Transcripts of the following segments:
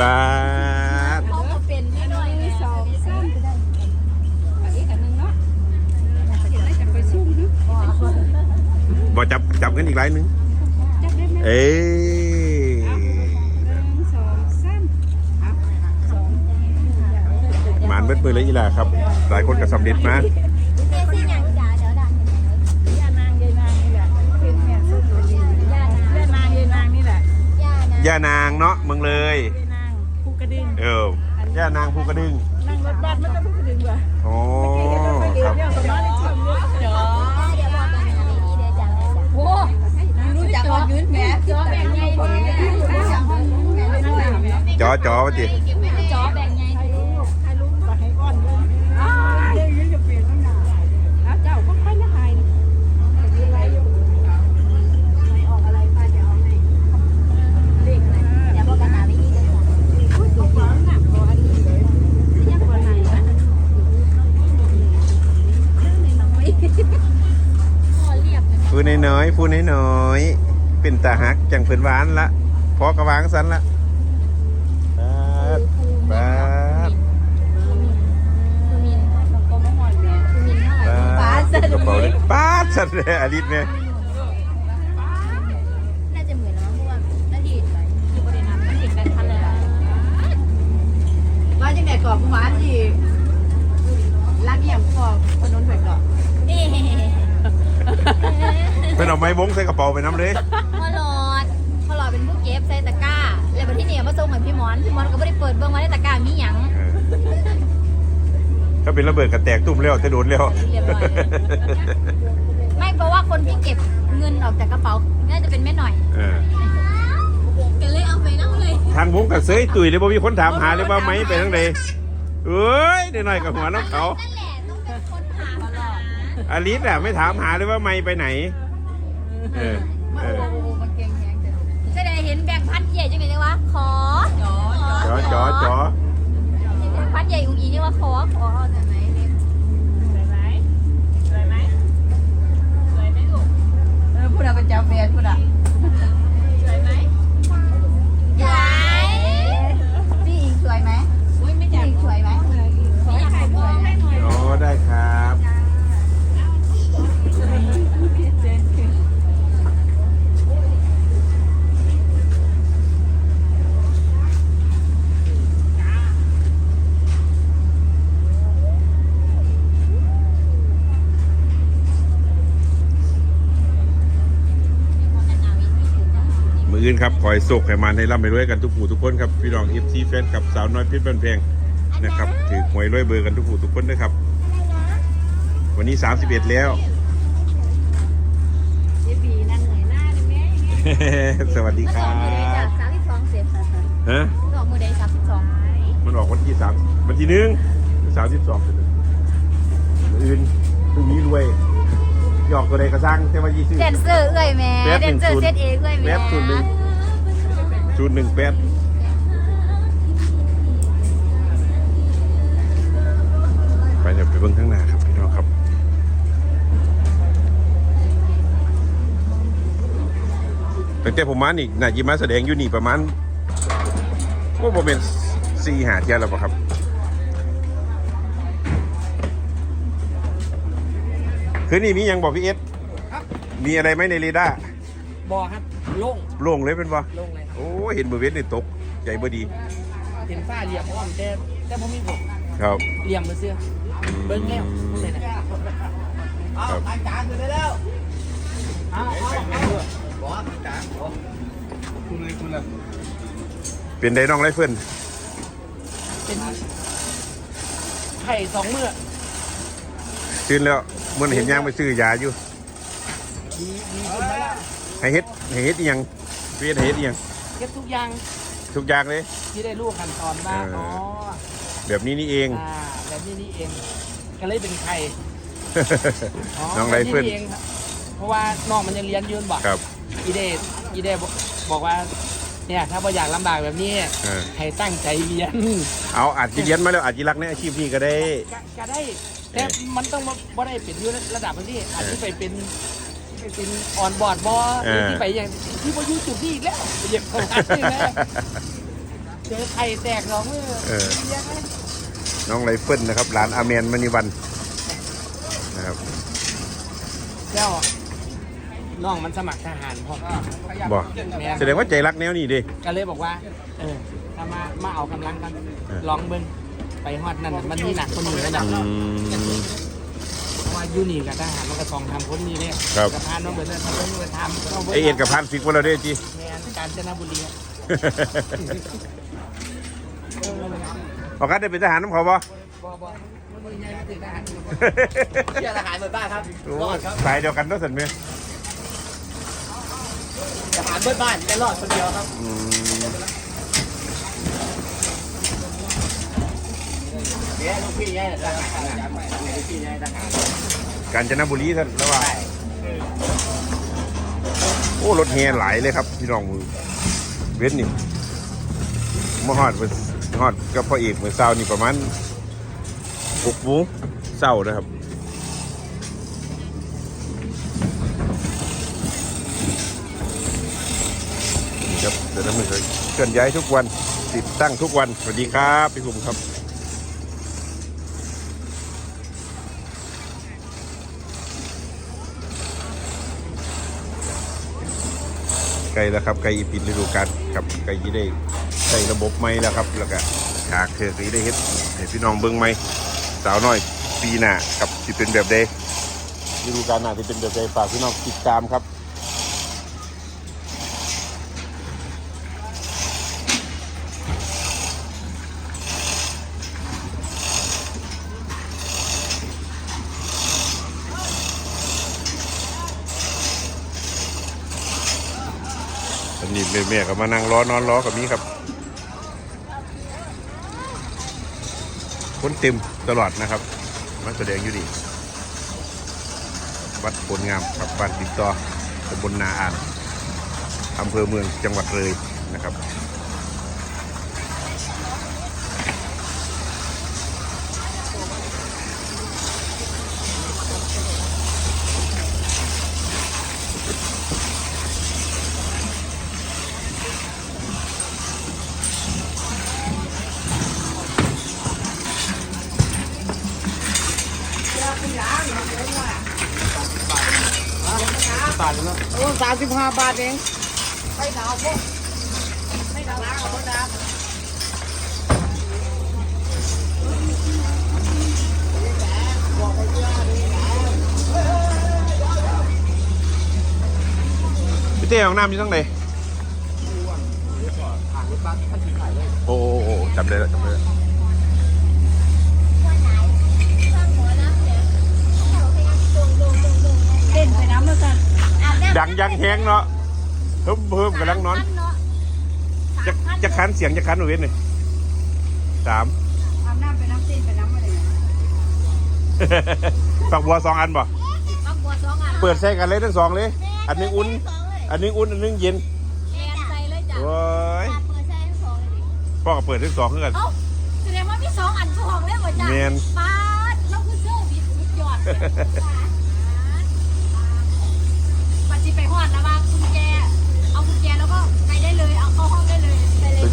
ปาดเขาก็เป็นนิดหน่อยสองสามก็ได้อีกอันหนึงเนาะเดี๋ยวได้จับไปซุ่มนะบ่จับจับกันอีกไรนึง จับได้ไหมเอ้ยหนึ่งสองสามเอาสอง หมานเบิดมือเลยอีหล่ะครับ หลายคนก็สำเร็จมา เจ๊สิหยังจ๋าเดี๋ยวดัง ย่านางยายนางนี่แหละเป็นแม่สุดเลยย่านางยายนางนี่แหละ ย่านะย่านางเนาะเมืองเลยยายนางภูกระดึงเออย่านางภูกระดึงนั่งรถบัสมันจะภูกระดึงว่ะโอ้เดี๋ยวครับเดี๋ยวสมาร์ทชมเดี๋ยวเดี๋ยวบอกกันนะนี่เดี๋ยวจังเลยจ้ะโอ้รู้จักว่ายืนแหมจอแบ่งใหญ่บ่ได้จังห้องแม่นั่งหลับจอจอว่าจิจอแบ่งใหญ่ ให้ลูกให้ลูกก็ให้ก้อนเลยอ้าวเดี๋ยวยืนจะเปลี่ยนข้างหน้าแล้วเจ้าก็ค่อยละหายอะไรอยู่ไม่ออกอะไรป้าจะเอาให้ เดี๋ยวบอกกันนะวิธีเดี๋ยวจ้ะ อุ้ยตัวฟ้าหนักกว่าอันนี้เลยยังกว่าไหนอะ พอเรียบกันพูดน้อยๆพูดน้อยๆเป็นตาฮักจังเพิ่นหวานละพอกระวางสันละปาดปาดคือมินต้องโกมาหอดแม่คือมินเท่าไหร่ปาดกระเป๋าเลยปาดสันเลยอลิศเนี่ยน่าจะเหมือนแล้วมั้งเพราะว่านาทีอยู่บริเวณนั้นมันเห็นแบงค์พันเลยล่ะว่าจังไหนก่อนหวานสิรักเยี่ยมพ่อถนนไปก่อนเอ๊ะ เป็นเอาไม้บงใส่กระเป๋าไปน้ำเลยพอหลอดพอหลอดเป็นผู้เก็บใส่ตะกร้า แล้วบัดที่นี่มาส่งให้พี่หมอนพี่หมอนก็ไม่ได้เปิดเบิ่งว่าในตะกร้ามีหยังเออถ้าเป็นระเบิดกระแตกตุ่มแล้วจะโดนแล้วเรียบร้อยไม่เพราะว่าคนที่เก็บเงินออกจากกระเป๋าน่าจะเป็นแม่หน่อยเออก็เลยเอาไปนั่งเลยทางวงกับเสยตุยเลยบ่มีคนถามหาเลยว่าไหมไปทางใดเอ้ยเดี๋ยวหน่อยกับหัวน้องเขานั่นแหละต้องเป็นคนถามหรออลิสอะไม่ถามหาเลยว่าไม่ไปไหน เออเออแฮงเด้อจะได้เห็นแบงค์พันใหญ่จังเลยวะขอจอจอจอ เห็นแบงค์พันใหญ่อุ้งอีนี่ว่าขอขอเอาแต่ไหนเนี่ย สวยไหมสวยไหมสวยไหมลูกเออพูดเอาไปจับแฟนพูดอะสวยไหม ยาย พี่อิงสวยไหมอุ้ยไม่จับสวยไหมขอถ่ายรูปให้หน่อย โอ้ได้ครับ มื อื่นครับคอยสุกให้มันให้ร่ำไปด้วยกันทุกผู้ทุกคนครับพี่น้องเอฟซีแฟนกับสาวน้อยเพิษบันเพลงนะครับถือหวยรวยเบอร์กันทุกผู้ทุกคนนะครับ วันนี้ 31 แล้ว เจ๊บีนั่งเหนื่อยหน้าเลยแม่สวัสดีครัอกมือใดจ้ะบสามสิบสองเสร็จค่ะฮะมันออกมือใดสามสิบสองมันออกวันที่สามวันที่หนึ่งสามสิบสองเป็นมืออื่นพรุ่งนี้รวย หยอกตัวใดกระซังแต่ว่ายี่สิบ แดนเซอร์เอ้ยแม่แป๊บแดหนึ่นงเซอร์ศูนย์เซตเองเอ้ยแม่แป๊บศูนย์หนึ่ง ศูนย์หนึ่งแปดไปเดี๋ยวไปเบื้องข้างหน้าครับพี่น้องครับ ตั้งแต่ผมมานี่น่าจิมาแสดงอยู่นี่ประมาณว่าผมเป็นสี่หาเที่ยวแล้วป่ะครับ คืนนี้มีหยังบอกพี่เอสมีอะไรไหมในเรดาร์บอครับโล่งโล่งเลยเป็นวะโล่งเลยครับโอ้เห็นเบอร์เวสนี่ตกใจบ่ดีเห็นฝ้าเหลี่ยมอ้อมแต่แต่ผมมีผมครับ เหลี่ยมมาเสื้อเบิ้งแล้วเลยนะเอาครับจานไปแล้วเอาเอาเอาบอกจานเป็นไดน้องไรเฟิลเป็นไข่สองมือซื้อแล้ว มันเห็นยางไปซื้อยาอยู่ดีดีขึ้นไปแล้วให้เฮ็ดให้เฮ็ดอีหยังพี่เฮ็ดให้เฮ็ดอีหยังเก็บทุกอย่างทุกอย่างเลย ที่ได้ลูกขั้นตอนบ้างเอออ๋ อ๋อแบบนี้นี่เอง อ่าแบบนี้นี่เองก็เลยเป็นไข่น้องไรเฟิลแบบนี้นี่องครับเพราะว่าน้องมันยังเรียนอยืนบอกครับ อีเดอีเดบอกบอกว่า เนี่ยถ้าว่าอยากลำบากแบบนี้เออ ให้ตั้งใจเรียน เอาอาจจะเรียนมาแล้วอาจจะรักในอาชีพนี้ก็ได้ ก็ก็ได้ แต่มันต้องบ่บ่ได้เป็นอยู่ระดับนี้อาจจะไปเป็นไปเป็นออนบอร์ดบอเออที่ไปอย่างที่พอยูจุดนี้อีกแล้วเหยียบเข้ามานี่แหละเจอไข่แตกหรอกเมื่อเออเลี้ยงไหมน้องไรเฟิลนะครับ หลานอาเมนมณีวันนะครับเจ้าน้องมันสมัครทหารพอบอกแม่แสดงว่าใจรักแนวนี้ดิก็เลยบอกว่า เออถ้ามามาเอากำลังกันเออลองเบิ้ง ไปฮอดนั่นน่ะมันมีหนักคนนี้แล้วนะอืม เพราะว่ายูนี่กับทหารมันก็สองทำคนนี้เนี่ยครับกระพานน้องเบิร์ดทำเบิ้งเบิร์ดทำาบิ่งไอเอ็ดกับพันฟิกว่าเราได้จีแมนกาญจนบุรีอะพอกันได้เป็นทหารน้ำเขาบ่ บอบอมันมีไงมาถึงทหารเชี่ยทหารเบิร์ดบ้านครับโอ้รอดครับสายเดียวกันเนาะสันเมียทหารเบิร์ดบ้านได้รอดคนเดียวครับอืม เดี๋ยลูกพี่ย้ายทหารนะลูกพี่ย้ายทหารกาญจนบุรีท่านแล้วว่าโอ้รถแห่หลายเลยครับพี่น้องมือเว้นนี่มาฮอดมาฮอดกับพ่อเอกเมื่อเช้านี่ประมาณหกโมงเช้านะครับนี่ครับเดี๋ยวน้ำมันเคลื่อนย้ายทุกวัน ติดตั้งทุกวัน สวัสดีครับ พี่คุมครับ ก่แล้วครับไก่ปิดฤดูกาลครับไก่ยี่ได้ใส่ระบบไม้แล้วครับ แล้วก็ฉากเถือสีได้เฮ็ดให้พี่น้องเบิ้งไหมสาวน้อยปีหน้าครับที่เป็นแบบใดฤดูกาลหน้าที่เป็นแบบใดฝากพี่น้องติดตามครับ อันนี้แม่ๆก็มานั่งรอนอนรอกับนี้ครับคนเต็มตลอดนะครับมาแสดงอยู่นี่วัดผลงามกับบ้านติดต่อตำบลนาอ่านอำเภอเมืองจังหวัดเลยนะครับ บาทแล้วโอ้สามสิบห้าบาทเองไม่ดาวพวกไม่ดาวล้างเอาพวกดาวพี่เต้ของน้ำอยู่ทั้งไหนโอ้โอ้โอ้จำได้แล้วจำได้แล้ว เต้นไปน้ำแล้วกัน ดัง ยังแห้งเนาะเพิ่มเพิ่มกำลังนอน จะจะคันเสียงจะคันหนูเว้นเลยสามอาบน้ำไปน้ำเต้นไปน้ำอะไรฝักบัวสองอันป่ะเอาบัวสองอันเปิดใส่กันเลยทั้งสองเลย อันหนึงอุ่น อันหนึงอุ่นอันหนึงเย็นแลนใส่เลยจ้ะโอ้ยเปิดใส่ทั้งสองเลยดิพ่อก็เปิดทั้งสองคือกันเอ้าแสดงว่ามีสองอันทองเลยเหรอจ๊ะแม่นปาดแล้วคือเสื้อวิทสุดยอด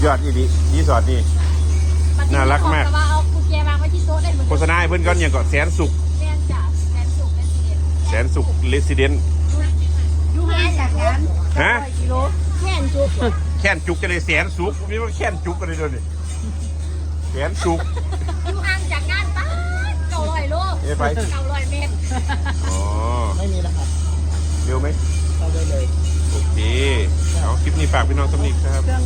ยสุดยอดอีดีรีสอร์ทนี่ปัจจิน่ารักมาก แต่ว่าเอากุญแจวางไว้ที่โต๊ะได้เหมือนโฆษณาให้เพื่อนก่อนอย่างก็แสนสุข แม่นจ้ะแสนสุขแม่นสิเด็ดแสนสุขเลสซิเดนต์อยู่ห่างจากนั้นฮะ กิโลแค่นจุกแค้นจุกจะเลยแสนสุขนี่ว่าแค้นจุกกันเลยเดี๋ยวนี้แสนสุข อยู่ห่างจากงานป้าดเก้าร้อยโลเอ้ยไป เก้าร้อยเมตรอ๋อ ไม่มีแล้วครับเร็วไหม เข้าได้เลย โอเค เอาคลิปนี้ฝากพี่น้องสำนิกครับ เครื่อง